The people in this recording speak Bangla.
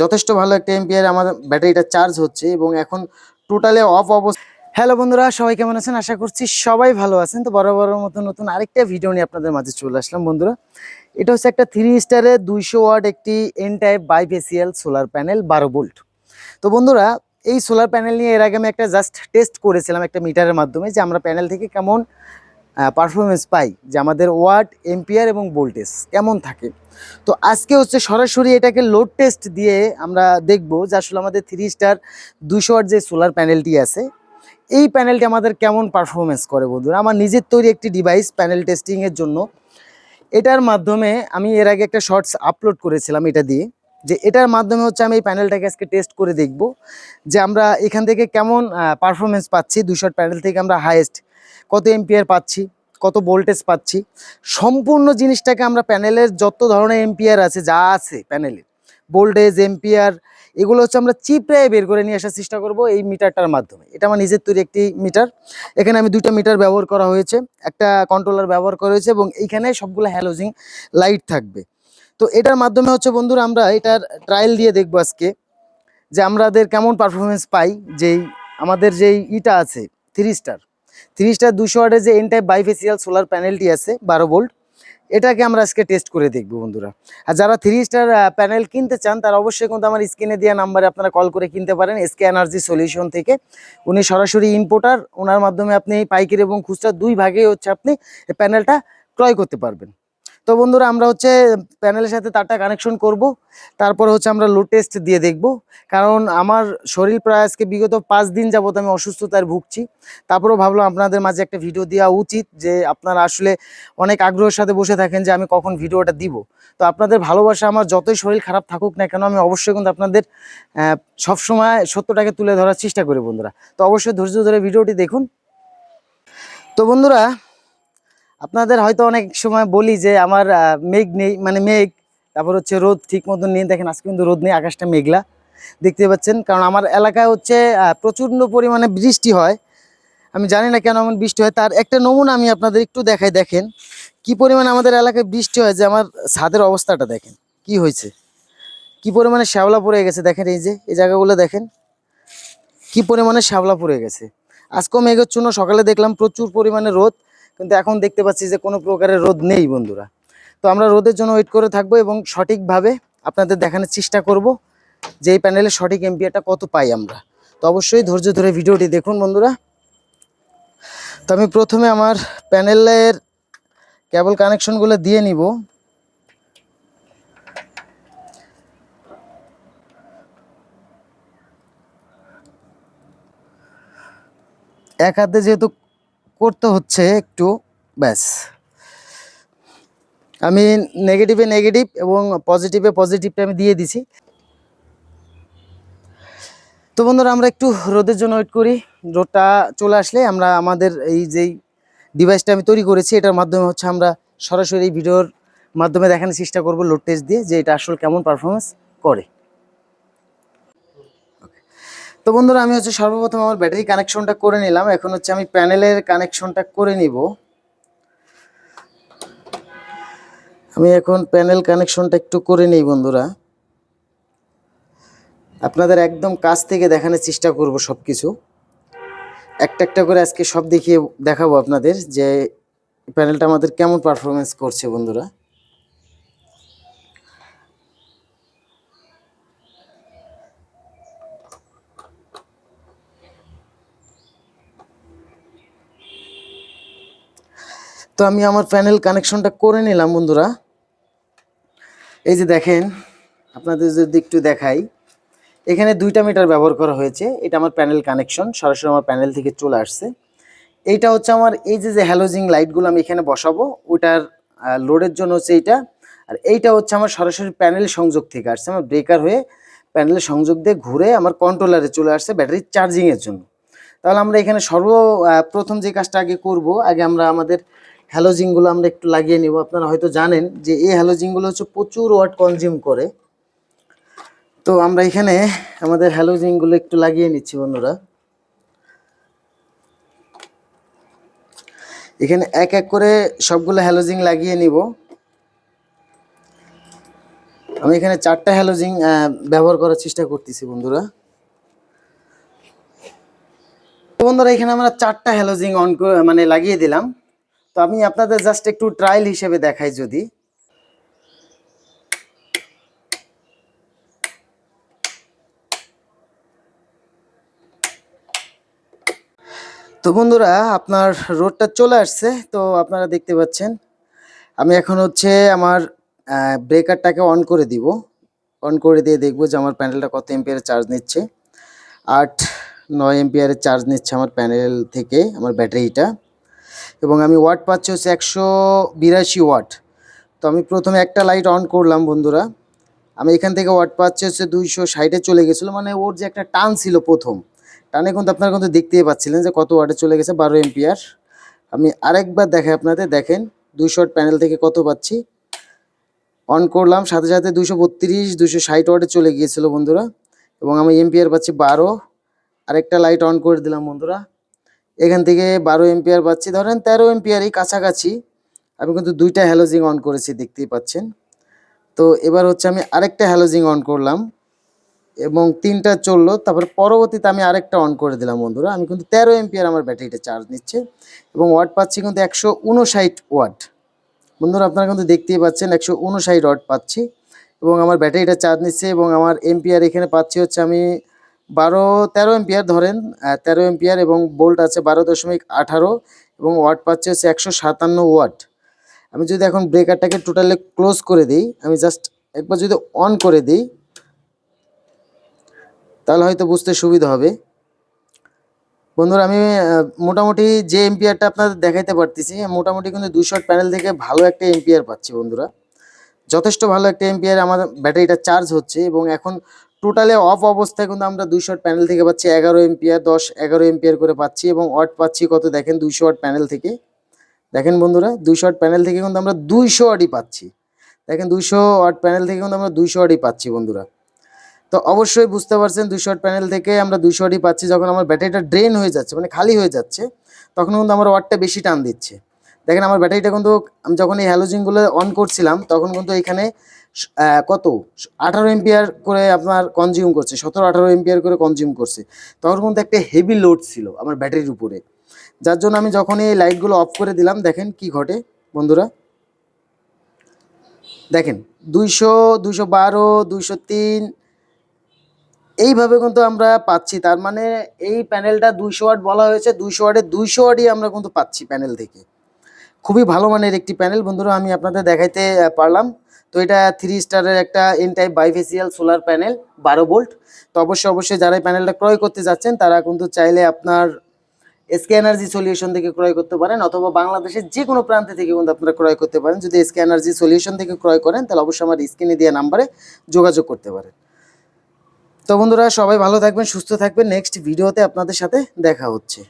যথেষ্ট ভালো একটা এম্পিয়ার আমাদের ব্যাটারিটা চার্জ হচ্ছে এবং এখন টোটালে অফ অবস্থা। হ্যালো বন্ধুরা, সবাই কেমন আছেন? আশা করছি সবাই ভালো আছেন। তো বড় বড় মতো নতুন আরেকটা ভিডিও নিয়ে আপনাদের মাঝে চলে আসলাম বন্ধুরা। এটা হচ্ছে একটা থ্রি স্টারের দুইশো ওয়াট একটি N type bifacial solar panel বারো বোল্ট তো বন্ধুরা, এই সোলার প্যানেল নিয়ে এর আগে আমি একটা জাস্ট টেস্ট করেছিলাম একটা মিটারের মাধ্যমে যে আমরা প্যানেল থেকে কেমন পারফরমেন্স পাই যে আমাদের ওয়াট এম্পিয়ার এবং ভোল্টেজ কেমন থাকে? তো আজকে হচ্ছে সরাসরি এটাকে লোড টেস্ট দিয়ে আমরা দেখব যে আসলে আমাদের থ্রি স্টার দুশো ওয়াট যে সোলার প্যানেলটি আছে, এই প্যানেলটি আমাদের কেমন পারফরমেন্স করে বন্ধুরা? আমার নিজের তৈরি একটি ডিভাইস প্যানেল টেস্টিংয়ের জন্য। এটার মাধ্যমে আমি এর আগে একটা শর্টস আপলোড করেছিলাম এটা দিয়ে। যে এটার মাধ্যমে হচ্ছে আমি এই প্যানেলটাকে আজকে টেস্ট করে দেখব যে আমরা এখান থেকে কেমন পারফরমেন্স পাচ্ছি। দুশো প্যানেল থেকে আমরা হাইয়েস্ট কত এম্পিয়ার পাচ্ছি, কত ভোল্টেজ পাচ্ছি। সম্পূর্ণ জিনিসটাকে আমরা প্যানেলের যত ধরনের এম্পিয়ার আছে, যা আছে প্যানেলে ভোল্টেজ এম্পিয়ার এগুলো হচ্ছে আমরা চিপড়ে বের করে নিয়ে আসার চেষ্টা করব এই মিটারটার মাধ্যমে। এটা আমার নিজের তৈরি একটি মিটার এখানে আমি দুইটা মিটার ব্যবহার করা হয়েছে। একটা কন্ট্রোলার ব্যবহার করা হয়েছে এবং এইখানে সবগুলো হ্যালোজিং লাইট থাকবে। তো এটার মাধ্যমে হচ্ছে বন্ধুরা আমরা এটার ট্রায়াল দিয়ে দেখব আজকে যে আমাদের কেমন পারফরমেন্স পাই, যেই আমাদের যেই ইটা আছে থ্রি স্টার থ্রি স্টার দুশো ওয়াটের যে এন টাইপ বাইফেসিয়াল সোলার প্যানেলটি আছে, বারো ভোল্ট এটাকে আমরা আজকে টেস্ট করে দেখব বন্ধুরা। আর যারা থ্রি স্টার প্যানেল কিনতে চান, তারা অবশ্যই কিন্তু আমার স্ক্রিনে দেওয়া নাম্বারে আপনারা কল করে কিনতে পারেন এসকে এনার্জি সলিউশন থেকে। উনি সরাসরি ইম্পোর্টার ওনার মাধ্যমে আপনি পাইকারি এবং খুচরা দুই ভাগেই হচ্ছে আপনি প্যানেলটা ক্রয় করতে পারবেন। তো বন্ধুরা, আমরা হচ্ছে প্যানেলের সাথে তারটা কানেকশন করব। তারপর হচ্ছে আমরা লো টেস্ট দিয়ে দেখব। কারণ আমার শরীর প্রায় আজকে বিগত পাঁচ দিন যাবত আমি অসুস্থতায় ভুগছি। তারপরেও ভাবলাম আপনাদের মাঝে একটা ভিডিও দেওয়া উচিত যে আপনারা আসলে অনেক আগ্রহের সাথে বসে থাকেন যে আমি কখন ভিডিওটা দিব। তো আপনাদের ভালোবাসা আমার যতই শরীর খারাপ থাকুক না কেন, আমি অবশ্যই কিন্তু আপনাদের সবসময় সত্যটাকে তুলে ধরার চেষ্টা করি বন্ধুরা। তো অবশ্যই ধৈর্য ধরে ভিডিওটি দেখুন। তো বন্ধুরা আপনাদের হয়তো অনেক সময় বলি যে আমার মেঘ নেই মানে মেঘ, তারপর হচ্ছে রোদ ঠিক মতন নিয়ে দেখেন আজকে কিন্তু রোদ নেই, আকাশটা মেঘলা। দেখতে পাচ্ছেন, কারণ আমার এলাকায় হচ্ছে প্রচণ্ড পরিমাণে বৃষ্টি হয়। আমি জানি না কেন এমন বৃষ্টি হয়। তার একটা নমুনা আমি আপনাদের একটু দেখাই, দেখেন। কি পরিমাণে আমাদের এলাকায় বৃষ্টি হয় যে আমার ছাদের অবস্থাটা দেখেন। কি হয়েছে? কি পরিমাণে শ্যাওলা পড়ে গেছে, দেখেন এই যে, এই জায়গাগুলো দেখেন। কি পরিমাণে শ্যাওলা পড়ে গেছে। আজকেও মেঘচ্ছন্ন, সকালে দেখলাম প্রচুর পরিমাণে রোদ। কিন্তু এখন দেখতে পাচ্ছি যে কোনো প্রকারের রোদ নেই, বন্ধুরা। তো আমরা রোদের জন্য ওয়েট করে থাকব এবং সঠিকভাবে আপনাদের দেখানোর চেষ্টা করব যে এই প্যানেলের সঠিক এমপিআরটা কত পাই আমরা। তো অবশ্যই ধৈর্য ধরে ভিডিওটি দেখুন, বন্ধুরা। তো আমি প্রথমে আমার প্যানেলের কেবল কানেকশনগুলো দিয়ে নিব। এক হাতে যেহেতু করতে হচ্ছে একটু, ব্যাস। আমি নেগেটিভে নেগেটিভ এবং পজিটিভে পজিটিভটা আমি দিয়ে দিছি। তো বন্ধুরা, আমরা একটু রোদের জন্য ওয়েট করি। রোদটা চলে আসলে আমরা আমাদের এই যেই ডিভাইসটা আমি তৈরি করেছি, এটার মাধ্যমে হচ্ছে আমরা সরাসরি ভিডিওর মাধ্যমে দেখানোর চেষ্টা করব লোড টেস্ট দিয়ে যে এটা আসলে কেমন পারফরমেন্স করে। তো বন্ধুরা, আমি হচ্ছে সর্বপ্রথম আমার ব্যাটারি কানেকশনটা করে নিলাম। এখন হচ্ছে আমি প্যানেলের কানেকশনটা করে নিব। আমি এখন প্যানেল কানেকশনটা একটু করে নিই বন্ধুরা। আপনাদের একদম কাছ থেকে দেখানোর চেষ্টা করব সব কিছু একটা একটা করে আজকে সব দেখিয়ে দেখাবো আপনাদের যে প্যানেলটা আমাদের কেমন পারফরমেন্স করছে বন্ধুরা। তো আমি আমার প্যানেল কানেকশনটা করে নিলাম, বন্ধুরা। এই যে দেখেন, আপনাদের যদি একটু দেখাই, এখানে দুইটা মিটার ব্যবহার করা হয়েছে। এটা আমার প্যানেল কানেকশন সরাসরি আমার প্যানেল থেকে চলে আসছে। এইটা হচ্ছে আমার এই যে যে হ্যালোজিং লাইটগুলো আমি এখানে বসাবো ওটার লোডের জন্য হচ্ছে এইটা। আর এইটা হচ্ছে আমার সরাসরি প্যানেল সংযোগ থেকে আসছে। আমার ব্রেকার হয়ে প্যানেলের সংযোগ দিয়ে ঘুরে আমার কন্ট্রোলারে চলে আসছে ব্যাটারি চার্জিংয়ের জন্য। তাহলে আমরা এখানে সর্ব প্রথম যে কাজটা আগে করব, আগে আমরা আমাদের হ্যালোজিংগুলো আমরা একটু লাগিয়ে নিব। আপনারা হয়তো জানেন যে এই হ্যালোজিংগুলো হচ্ছে প্রচুর ওয়াট কনজিউম করে। তো আমরা এখানে আমাদের হ্যালোজিংগুলো একটু লাগিয়ে নিচ্ছি বন্ধুরা। এখানে এক এক করে সবগুলো হ্যালোজিং লাগিয়ে নিব। আমি এখানে চারটা হ্যালোজিং ব্যবহার করার চেষ্টা করতেছি বন্ধুরা। বন্ধুরা, এখানে আমরা চারটা হ্যালোজিং অন মানে লাগিয়ে দিলাম। তো আমি আপনাদের জাস্ট একটু ট্রায়াল হিসেবে দেখাই যদি। তো বন্ধুরা, আপনার রোডটা চলে আসছে, তো আপনারা দেখতে পাচ্ছেন। আমি এখন হচ্ছে আমার ব্রেকারটাকে অন করে দিব। অন করে দিয়ে দেখব যে আমার প্যানেলটা কত এম্পিয়ারের চার্জ নিচ্ছে। আট, নয় এম্পিয়ারের চার্জ নিচ্ছে আমার প্যানেল থেকে, আমার ব্যাটারিটা এবং আমি ওয়াট পাচ্ছি হচ্ছে একশো বিরাশি ওয়াট। তো আমি প্রথমে একটা লাইট অন করলাম বন্ধুরা। আমি এখান থেকে ওয়াট পাচ্ছি হচ্ছে দুইশো ষাটে চলে গেছিল মানে ওর যে একটা টান ছিল প্রথম। টানে কিন্তু আপনারা কিন্তু দেখতেই পাচ্ছিলেন যে কত ওয়াটে চলে গেছে বারো এম্পিয়ার। আমি আরেকবার দেখাই আপনাদের, দেখেন দুইশো ওয়াট প্যানেল থেকে কত পাচ্ছি। অন করলাম, সাথে সাথে দুশো বত্রিশ দুশো ষাট ওয়াটে চলে গিয়েছিল বন্ধুরা। এবং আমি এম্পিয়ার পাচ্ছি বারো। আরেকটা লাইট অন করে দিলাম বন্ধুরা। এখান থেকে বারো এম্পিয়ার পাচ্ছি। ধরেন তেরো এম্পিয়ারই কাছাকাছি। আমি কিন্তু দুইটা হ্যালোজিং অন করেছি, দেখতেই পাচ্ছেন। তো এবার হচ্ছে আমি আরেকটা হ্যালোজিং অন করলাম এবং তিনটা চলল। তারপর পরবর্তীতে আমি আরেকটা অন করে দিলাম, বন্ধুরা। আমি কিন্তু তেরো এম্পিয়ার আমার ব্যাটারিটা চার্জ নিচ্ছে এবং ওয়াট পাচ্ছি কিন্তু একশো উনষাট ওয়াট বন্ধুরা, আপনারা কিন্তু দেখতেই পাচ্ছেন একশো উনষাট ওয়াট পাচ্ছি এবং আমার ব্যাটারিটা চার্জ নিচ্ছে এবং আমার এম্পিয়ার এখানে পাচ্ছি হচ্ছে আমি বারো, তেরো এম্পিয়ার ধরেন তেরো এম্পিয়ার এবং বোল্ট আছে বারো দশমিক আঠারো এবং ওয়াট পাচ্ছে হচ্ছে একশো সাতান্ন ওয়াট আমি যদি এখন ব্রেকারটাকে টোটালি ক্লোজ করে দিই, আমি জাস্ট একবার যদি অন করে দিই, তাহলে হয়তো বুঝতে সুবিধা হবে। বন্ধুরা, আমি মোটামুটি যে এম্পিয়ারটা আপনাদের দেখাইতে পারতেছি, মোটামুটি কিন্তু দুশো প্যানেল থেকে ভালো একটা এম্পিয়ার পাচ্ছি বন্ধুরা। যথেষ্ট ভালো একটা এম্পিয়ার আমার ব্যাটারিটা চার্জ হচ্ছে এবং এখন টোটালে অফ অবস্থায় কিন্তু আমরা দুইশো ওয়াট প্যানেল থেকে পাচ্ছি, এগারো এম্পিয়ার দশ, এগারো এম্পিয়ার করে পাচ্ছি এবং ওয়াট পাচ্ছি কত দেখেন দুইশো ওয়াট প্যানেল থেকে। দেখেন বন্ধুরা, দুইশো ওয়াট প্যানেল থেকে কিন্তু আমরা দুইশো ওয়াটই পাচ্ছি। দেখেন দুইশো ওয়াট প্যানেল থেকে কিন্তু আমরা দুইশো ওয়াটই পাচ্ছি বন্ধুরা। তো অবশ্যই বুঝতে পারছেন দুইশো ওয়াট প্যানেল থেকে আমরা দুইশো ওয়াটই পাচ্ছি যখন আমার ব্যাটারিটা ড্রেন হয়ে যাচ্ছে মানে খালি হয়ে যাচ্ছে, তখন কিন্তু আমার ওয়াটটা বেশি টান দিচ্ছে। দেখেন আমার ব্যাটারিটা কিন্তু, আমি যখন এই হ্যালোজিনগুলো অন করছিলাম, তখন কিন্তু এখানে কত? আঠারো এম্পিয়ার করে আপনার কনজিউম করছে, সতেরো, আঠারো এম্পিয়ার করে কনজিউম করছে। তখন কিন্তু একটা হেভি লোড ছিল আমার ব্যাটারির উপরে। যার জন্য আমি যখন এই লাইটগুলো অফ করে দিলাম, দেখেন কি ঘটে, বন্ধুরা। দেখেন, দুইশো দুইশো বারো, দুইশো তিন, এইভাবে কিন্তু আমরা পাচ্ছি। তার মানে এই প্যানেলটা দুইশো ওয়াট বলা হয়েছে, দুইশো ওয়াটে দুইশো ওয়াটই আমরা কিন্তু পাচ্ছি প্যানেল থেকে। খুবই ভালো মানের একটি প্যানেল বন্ধুরা, আমি আপনাদের দেখাইতে পারলাম। তো এটা থ্রি স্টারের একটা N type bifacial solar panel বারো ভোল্ট তো অবশ্যই অবশ্যই যারা এই প্যানেলটা ক্রয় করতে যাচ্ছেন, তারা কিন্তু চাইলে আপনার এসকে এনার্জি সলিউশন থেকে ক্রয় করতে পারেন, অথবা বাংলাদেশের যে কোনো প্রান্তে থেকে কিন্তু আপনারা ক্রয় করতে পারেন। যদি এসকে এনার্জি সলিউশন থেকে ক্রয় করেন, তাহলে অবশ্যই আমার স্ক্রিনে দেওয়া নাম্বারে যোগাযোগ করতে পারেন। তো বন্ধুরা, সবাই ভালো থাকবেন, সুস্থ থাকবেন। নেক্সট ভিডিওতে আপনাদের সাথে দেখা হচ্ছে।